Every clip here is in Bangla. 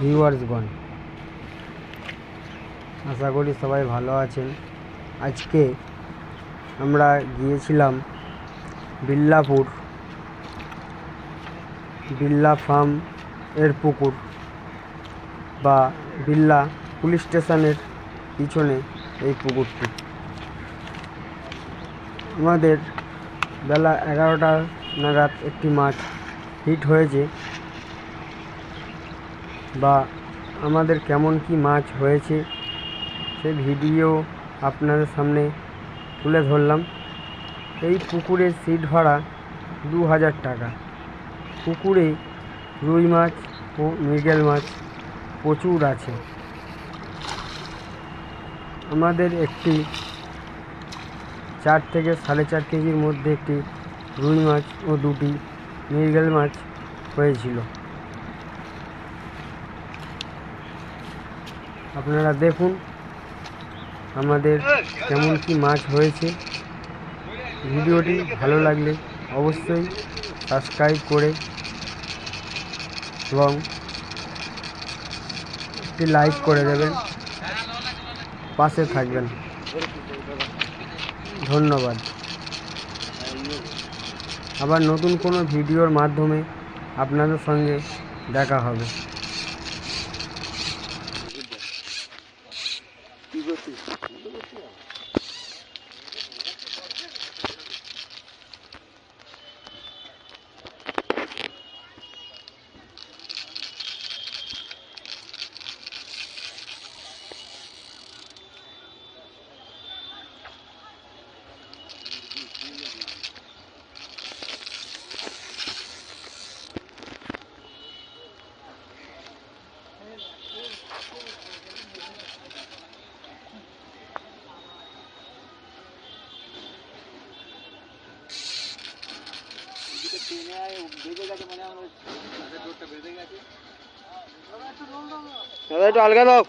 ভিউয়ার্সগণ, আশা করি সবাই ভালো আছেন। আজকে আমরা গিয়েছিলাম বিল্লাপুর, বিল্লা ফার্ম এর পুকুর বা বিল্লা পুলিশ স্টেশনের পিছনে এই পুকুরটি। আমাদের বেলা এগারোটা নাগাদ একটি মাছ হিট হয়েছে বা আমাদের কেমন কি মাছ হয়েছে সে ভিডিও আপনাদের সামনে তুলে ধরলাম। এই পুকুরের সিট ভাড়া দু হাজার টাকা। পুকুরে রুই মাছ ও মৃগেল মাছ প্রচুর আছে। আমাদের একটি চার থেকে সাড়ে চার কেজির মধ্যে একটি রুই মাছ ও দুটি মৃগেল মাছ হয়েছিল। আপনারা দেখুন আমাদের কেমন কি মাছ হয়েছে। ভিডিওটি ভালো লাগলে অবশ্যই সাবস্ক্রাইব করে এবং একটি লাইক করে দেবেন, পাশে থাকবেন। ধন্যবাদ। আবার নতুন কোনো ভিডিওর মাধ্যমে আপনাদের সঙ্গে দেখা হবে। দাদা একটু আলগা দাও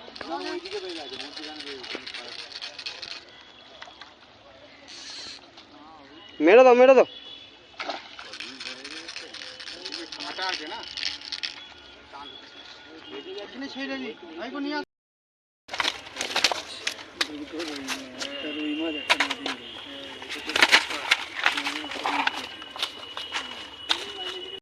মেরে দাও মেরে দাও। ছেড়ে নি